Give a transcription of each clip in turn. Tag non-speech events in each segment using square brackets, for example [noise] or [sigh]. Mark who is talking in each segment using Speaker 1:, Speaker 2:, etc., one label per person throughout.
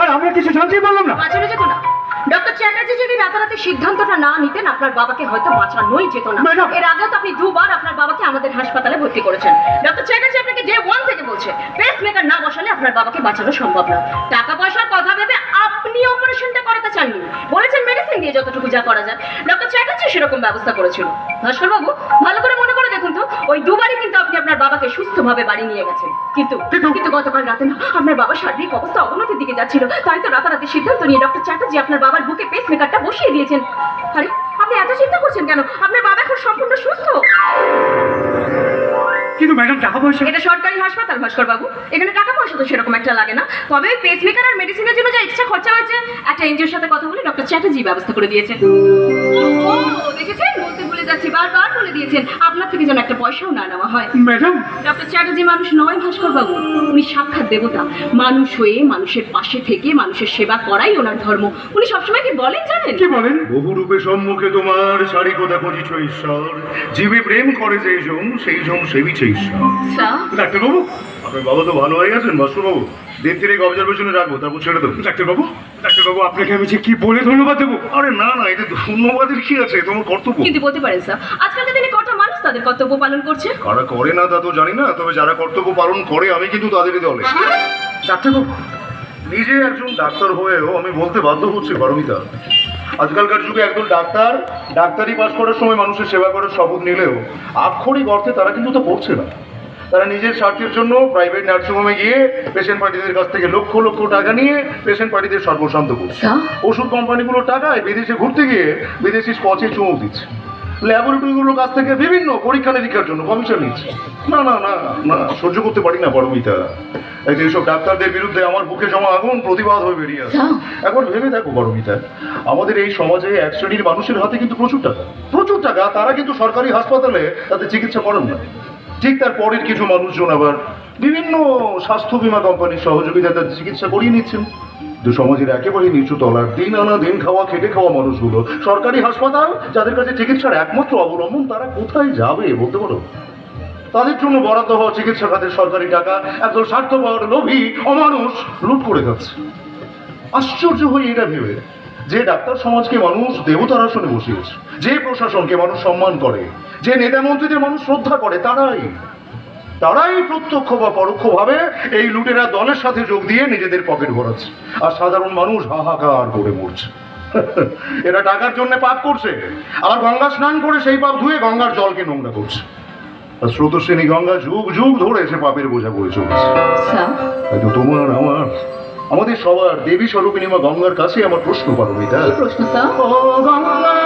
Speaker 1: আর আমরা কিছু জানতেই পারলাম না।
Speaker 2: বাঁচানো যেত না। ডক্টর চ্যাটার্জি যদি রাতারাতি সিদ্ধান্তটা না নিতেন আপনার বাবাকে হয়তো বাঁচানোই যেত না। এর আগেও তো আপনি দুবার আপনার বাবাকে আমাদের হাসপাতালে ভর্তি করেছেন। ডক্টর চ্যাটার্জি আপনাকে ডে ওয়ান থেকে বলছে পেস মেকার না বসালে আপনার বাবাকে বাঁচানো সম্ভব না। টাকা পয়সার কথা ভেবে আপনি অপারেশনটা করাতে চাননি। বলেছেন মেডিসিন দিয়ে যতটুকু যা করা যায়। ডক্টর চ্যাটার্জি সেরকম ব্যবস্থা করেছিল। ভাস্কর বাবু ভালো করে মনে ওই দুবারই কিন্তু আপনি আপনার বাবাকে সুস্থভাবে বাড়ি নিয়ে গেছেন। কিন্তু
Speaker 1: কিন্তু-
Speaker 2: গতকাল রাতে না আপনার বাবার শারীরিক অবস্থা অবনতির দিকে যাচ্ছিল। তাই তো রাতারাতি সিদ্ধান্ত নিয়ে ডক্টর চ্যাটার্জি আপনার বাবার বুকে পেস মেকারটা বসিয়ে দিয়েছেন। আরে আপনি এত চিন্তা করছেন কেন? আপনার বাবা এখন সম্পূর্ণ সুস্থ।
Speaker 1: কিন্তু ম্যাডাম টাকা পয়সা
Speaker 2: এটা সরকারি হাসপাতাল ভাস্কর বাবু। এখানে টাকা পয়সা তো সেরকম একটা লাগে না। তবে পেস মেকার আর মেডিসিনের জন্য যা এক্সট্রা খরচা হয়েছে একটা এনজিওর সাথে কথা বলে ডক্টর চ্যাটার্জি ব্যবস্থা করে দিয়েছেন। ও দেখেছেন? যাচ্ছি বারবার বলে দিয়েছেন আপনার থেকে যেন একটা পয়সাও না নেওয়া হয়।
Speaker 1: ম্যাডাম।
Speaker 2: ডক্টর চ্যাটার্জি মানুষ নয় ভাস্কর বাবু। উনি সাক্ষাৎ দেবতা। মানুষ হয়ে মানুষের পাশে থেকে মানুষের সেবা করাই ওনার ধর্ম। উনি সবসময় কি বলেন জানেন?
Speaker 1: কি বলেন?
Speaker 3: বহু রূপে সম্মুখে তোমার শাড়ি কোথা খুঁজিছ ঈশ্বর। জীবে প্রেম করে যেই জন সেই জন সেবিছে ঈশ্বর।
Speaker 2: স্যার।
Speaker 1: ডাক্তারবাবু
Speaker 3: আপনার বাবা তো ভালো হয়ে গেছেন বাসু বাবু দিন তিনেক অবজারভেশনে রাখব তারপর ছেড়ে দেবো।
Speaker 1: ডাক্তারবাবু ডাক্তারবাবু আপনাকে আমি যে কি বলে ধন্যবাদ দেবো?
Speaker 3: আরে না না এটা ধন্যবাদের কি আছে? তোমার কর্তব্য।
Speaker 2: কিন্তু বলতে পারেন স্যার আজকালকার দিনে কটা মানুষ তাদের কর্তব্য পালন করছে?
Speaker 3: কারা করে না তা তো জানি না তবে যারা কর্তব্য পালন করে আমি কিন্তু তাদেরই দলে।
Speaker 1: ডাক্তারবাবু
Speaker 3: নিজে একজন ডাক্তার হয়েও আমি বলতে বাধ্য হচ্ছি পারমিতা। আজকালকার যুগে একজন ডাক্তার ডাক্তারি পাশ করার সময় মানুষের সেবা করার শপথ নিলেও আক্ষরিক অর্থে তারা কিন্তু তো করছে না। তারা নিজের স্বার্থের জন্য প্রাইভেট নার্সিংহোমে গিয়ে পেশেন্ট পার্টিদের কাছ থেকে লক্ষ লক্ষ টাকা নিয়ে পেশেন্ট পার্টিদের সর্বশান্ত করছে। ওষুধ কোম্পানিগুলোর টাকায় বিদেশে ঘুরতে গিয়ে বিদেশি স্কচে চুমুক দিচ্ছে। ল্যাবরেটরিগুলোর কাছ থেকে বিভিন্ন পরীক্ষা নিরীক্ষার জন্য কমিশন নিচ্ছে। না না না না সহ্য করতে পারি না পরমিতা। এই যে এইসব ডাক্তারদের বিরুদ্ধে আমার বুকে জমা আগুন প্রতিবাদ হয়ে বেরিয়ে আসে। একবার ভেবে দেখো পরমিতা আমাদের এই সমাজে এক শ্রেণির মানুষের হাতে কিন্তু প্রচুর টাকা। প্রচুর টাকা তারা কিন্তু সরকারি হাসপাতালে তাদের চিকিৎসা করেন না। ঠিক তার পরের কিছু মানুষজন আবার বিভিন্ন স্বাস্থ্য বীমা কোম্পানির সহযোগিতায় তাদের চিকিৎসা করিয়ে নিচ্ছেন। তো সমাজের একেবারে নিচু তলার দিন আনা দিন খাওয়া, খেটে খাওয়া মানুষগুলো, সরকারি হাসপাতাল, যাদের কাছে চিকিৎসার একমাত্র অবলম্বন, তারা কোথায় যাবে বলতে পারো তাদের জন্য বরাদ্দ হওয়া চিকিৎসা খাতের সরকারি টাকা একদল স্বার্থপর, লোভী, অমানুষ লুট করে যাচ্ছে। আশ্চর্য হয়ে এটা ভেবে যে ডাক্তার সমাজকে মানুষ দেবতার আসনে বসিয়েছে, যে প্রশাসনকে মানুষ সম্মান করে যে নেতা মন্ত্রীদের মানুষ শ্রদ্ধা করে তারাই। তারাই প্রত্যক্ষ বা পরোক্ষভাবে এই লুটেরা দলের সাথে যোগ দিয়ে নিজেদের পকেট ভরাচ্ছে। আর সাধারণ মানুষ হাহাকার করে মরছে। [laughs] এরা টাকার জন্য পাপ করছে। আর গঙ্গা স্নান করে সেই পাপ ধুয়ে গঙ্গার জলকে নোংরা করছে। আর স্রোতস্বিনী গঙ্গা যুগ যুগ ধরে সে পাপের বোঝা বয়ে চলেছে। তোমার আমার আমাদের সবার দেবী স্বরূপিনী মা গঙ্গার কাছে আমার প্রশ্ন পারো এটা
Speaker 2: প্রশ্ন
Speaker 3: গঙ্গা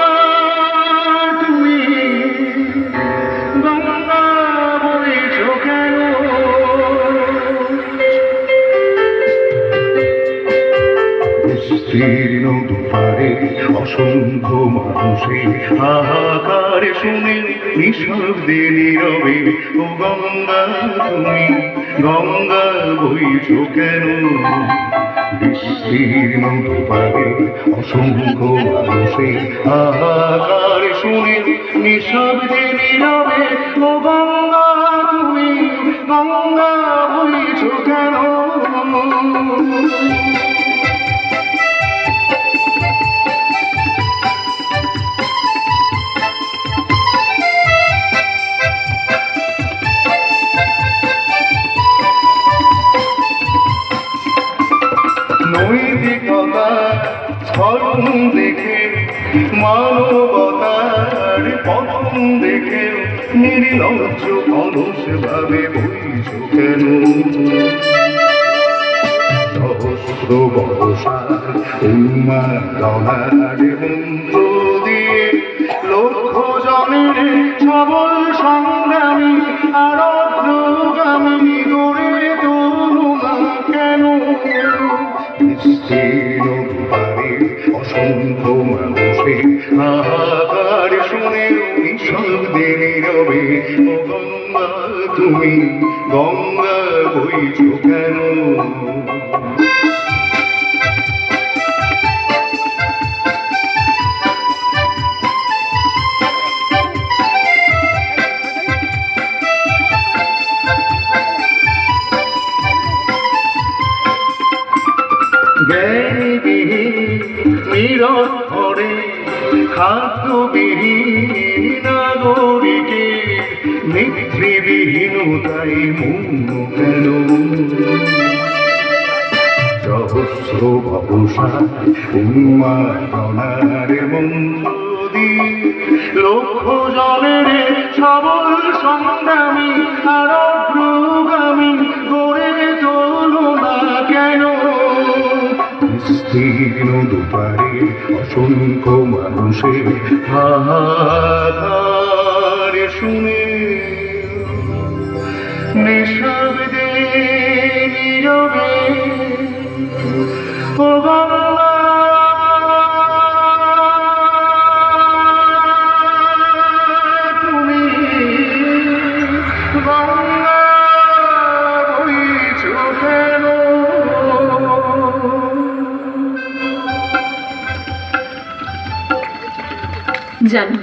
Speaker 3: বিস্তীর্ণ দুপারে অসংখ্য মানুষের হাহাকার শুনে নিঃশব্দে নীরবে, ও গঙ্গা, তুমি গঙ্গা বইছ কেন? বিস্তীর্ণ দুপারে অসংখ্য মানুষের হাহাকার শুনে নিঃশব্দে নীরবে, ও গঙ্গা, তুমি গঙ্গা বইছ কেন? পতন দেখে নির্লজ্জ অলস ভাবে বইছ কেন সহস্র বর্ষার দিয়ে লক্ষ জনের সবল সংগ্রামী আরোগ্যগামী গড়ে তুলনা কেন? বিস্তীর্ণ অসংখ্য মানুষের হাহাকার নিঃশব্দে নীরবে ও গঙ্গা তুমি গঙ্গা বইছ কেন? জ্ঞানীবিহীন নিরক্ষরে খাদ্যবিহীন নাগরিকের নেতৃবিহীনতাই মৌন কেন সহস্র ভরসা উন্মাদনার মন্ত্রদি। লক্ষ জনের সবল সংগ্রামী আর অগ্রগামী গড়ে তোলো না কেন? বিস্তীর্ণ দুপারে অসংখ্য মানুষের হাহাকার শুনে। নিঃশব্দে নীরবে ও বাংলা
Speaker 2: জানি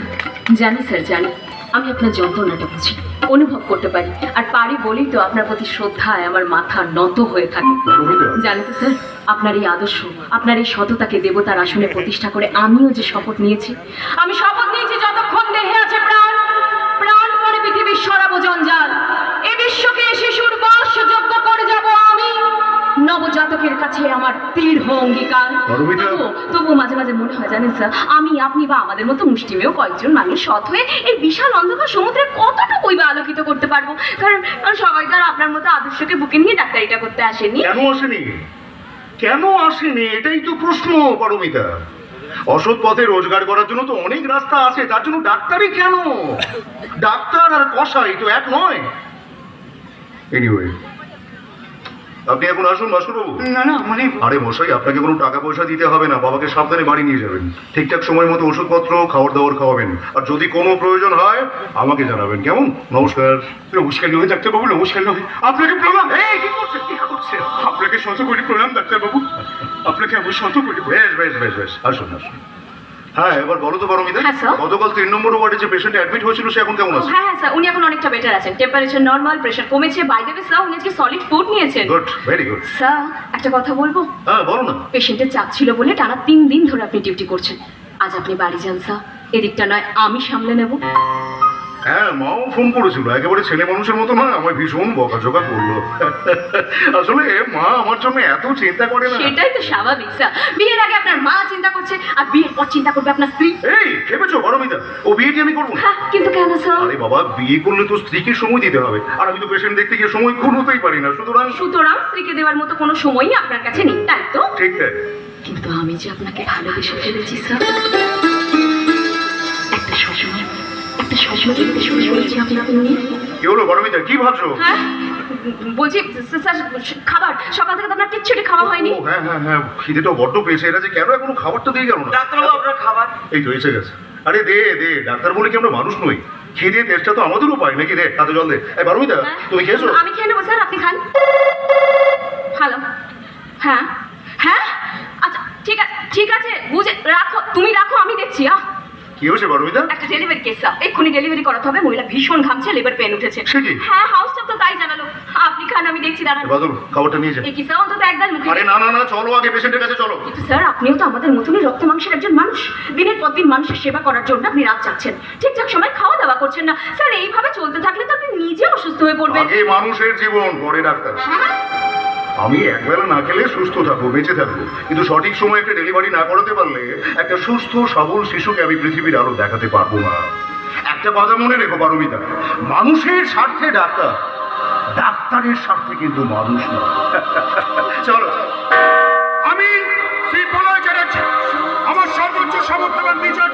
Speaker 2: জানি স্যার, জানি। আমি আপনার যন্ত্রণাটা বুঝি, অনুভব করতে পারি। আর পারি বলেই তো আপনার প্রতি শ্রদ্ধায় আমার মাথা নত হয়ে থাকে। জানি তো স্যার, আপনার এই আদর্শ, আপনার এই সততাকে দেবতার আসনে প্রতিষ্ঠা করে আমিও যে শপথ নিয়েছি, আমি শপথ নিয়েছি নবজাতকের কাছে আমার দৃঢ় অঙ্গীকার।
Speaker 3: অরবিতা।
Speaker 2: তবুও তবু মাঝে মাঝে মনে হয় জানেন স্যার আমি আপনি বা আমাদের মতো মুষ্টিমেয় কয়েকজন মানুষ সৎ হয়ে এই বিশাল অন্ধকার সমুদ্রে কতটুকুই বা আলোকিত করতে পারব? কারণ কারণ সবাই তো আর আপনার মতো আদর্শকে বুকে নিয়ে ডাক্তারিটা করতে আসেনি।
Speaker 3: কেন আসেনি? কেন আসেনি? এটাই তো প্রশ্ন পারমিতা। অসৎ পথে রোজগার করার জন্য তো অনেক রাস্তা আছে তার জন্য ডাক্তারই কেন? ডাক্তার আর কষাই তো এক নয়। এনিওয়ে আপনি এখন আসুন মাসুরবাবু।
Speaker 1: না না মানে
Speaker 3: আরে মশাই আপনাকে কোনো টাকা পয়সা দিতে হবে না বাবাকে সাবধানে বাড়ি নিয়ে যাবেন। ঠিকঠাক সময় মতো ওষুধপত্র খাবার দাবার খাওয়াবেন। আর যদি কোনো প্রয়োজন হয় আমাকে জানাবেন কেমন? নমস্কার।
Speaker 1: নমস্কার নয় ডাক্তারবাবু নমস্কার নয়। আপনাকে প্রণাম। এই কি করছেন? কি করছেন? আপনাকে শত কোটি প্রণাম ডাক্তারবাবু। আপনাকে আমি শত কোটি
Speaker 3: বেশ বেশ বেশ বেশ। আসুন আসুন। হ্যাঁ এবার বলো তো পারমিতা।
Speaker 2: হ্যাঁ, স্যার।
Speaker 3: গতকাল তিন নম্বর ওয়ার্ডে যে পেশেন্ট অ্যাডমিট হয়েছিল সে এখন কেমন আছে?
Speaker 2: হ্যাঁ হ্যাঁ স্যার উনি এখন অনেকটা বেটার আছেন। টেম্পারেচার নর্মাল প্রেশার কমেছে। বাই দেবে স্যার উনি আজকে সলিড ফুড নিয়েছেন।
Speaker 3: গুড ভেরি গুড
Speaker 2: স্যার একটা কথা বলব?
Speaker 3: হ্যাঁ বলো না।
Speaker 2: পেশেন্টের চাপ ছিল বলে টানা তিন দিন ধরে আপনি ডিউটি করছেন। আজ আপনি বাড়ি যান স্যার এদিকটা নয় আমি সামলে নেব।
Speaker 3: হ্যাঁ মাও ফোন করেছিল। একেবারে ছেলে মানুষের মতো নয় আমায় ভীষণ বকাঝকা করল। আসলে মা আমার জন্য এত চিন্তা করে না।
Speaker 2: সেটাই তো স্বাভাবিক স্যার। বিয়ের আগে আপনার মা চিন্তা করছে আর বিয়ের পর চিন্তা করবে আপনার স্ত্রী।
Speaker 3: এই ভেবেছো পারমিতা ও বিয়েটি আমি করব?
Speaker 2: হ্যাঁ কিন্তু কেন স্যার?
Speaker 3: আরে বাবা বিয়ে করলে তো স্ত্রীকে সময় দিতে হবে। আর আমি তো পেশেন্ট দেখতে গিয়ে সময় খুন হতেই পারি না। সুতরাং
Speaker 2: সুতরাং স্ত্রীকে দেওয়ার মতো কোনো সময়ই আপনার কাছে নেই তাই তো?
Speaker 3: ঠিক তাই।
Speaker 2: কিন্তু আমি যে আপনাকে ভালোবেসে ফেলেছি স্যার একটা সসময়
Speaker 3: কি হলো কি ভাবছ?
Speaker 2: হ্যাঁ? বলছি স্যার খাবার। সকাল থেকে তো আপনার কিচ্ছুটি খাওয়া হয়নি।
Speaker 3: ও হ্যাঁ হ্যাঁ হ্যাঁ খিদেটা বড্ড পেয়েছে। এরা যে কেন এখনও খাবারটা দিয়ে গেল না?
Speaker 4: ডাক্তারবাবু আপনার খাবার?
Speaker 3: এই তো এসে গেছে। আরে দে দে ডাক্তার বলে কি আমরা মানুষ নই। খিদে তেষ্টা তো আমাদেরও পাই নাকি? দে তাতে জল দে। এই
Speaker 2: হ্যাঁ?
Speaker 3: তুমি খেয়েছো?
Speaker 2: আমি খেয়ে নেব স্যার আপনি খান। হ্যালো হ্যাঁ? হ্যাঁ? আচ্ছা ঠিক আছে ঠিক আছে বুঝে রাখো তুমি রাখো আমি দেখছি আহ।
Speaker 3: কি হয়েছে পারমিতা
Speaker 2: একটা ডেলিভারি কেস এক্ষুনি ডেলিভারি করাতে হবে মহিলা ভীষণ ঘামছে লেবার পেন উঠেছে? হ্যাঁ হাউসটা তো তাই জানালো। আপনি খান আমি দেখছি দাঁড়ান।
Speaker 3: বাদল খাবারটা নিয়ে যা
Speaker 2: এই কি স্যার অন্তত একদল মুখে
Speaker 3: আরে না না না চলো আগে পেশেন্টের কাছে চলো।
Speaker 2: কিন্তু স্যার আপনিও তো আমাদের মতনই রক্ত মাংসের একজন মানুষ। দিনের পর দিন মানুষের সেবা করার জন্য আপনি রাত চাচ্ছেন ঠিকঠাক সময় খাওয়া দাওয়া করছেন না। স্যার এইভাবে চলতে থাকলে তো আপনি নিজে অসুস্থ হয়ে পড়বেন।
Speaker 3: আগে মানুষের জীবন পরে ডাক্তার। আমি একবেলা না খেলে সুস্থ থাকব, বেঁচে থাকব। কিন্তু সঠিক সময় একটা ডেলিভারি না করাতে পারলে একটা সুস্থ, সবল শিশুকে আমি পৃথিবীর আলো দেখাতে পারব না। একটা কথা মনে রেখো পারমিতা, মানুষের স্বার্থে ডাক্তার, ডাক্তারের স্বার্থে কিন্তু মানুষ না চলো। আমি আমার সর্বোচ্চ সমর্থন বিচার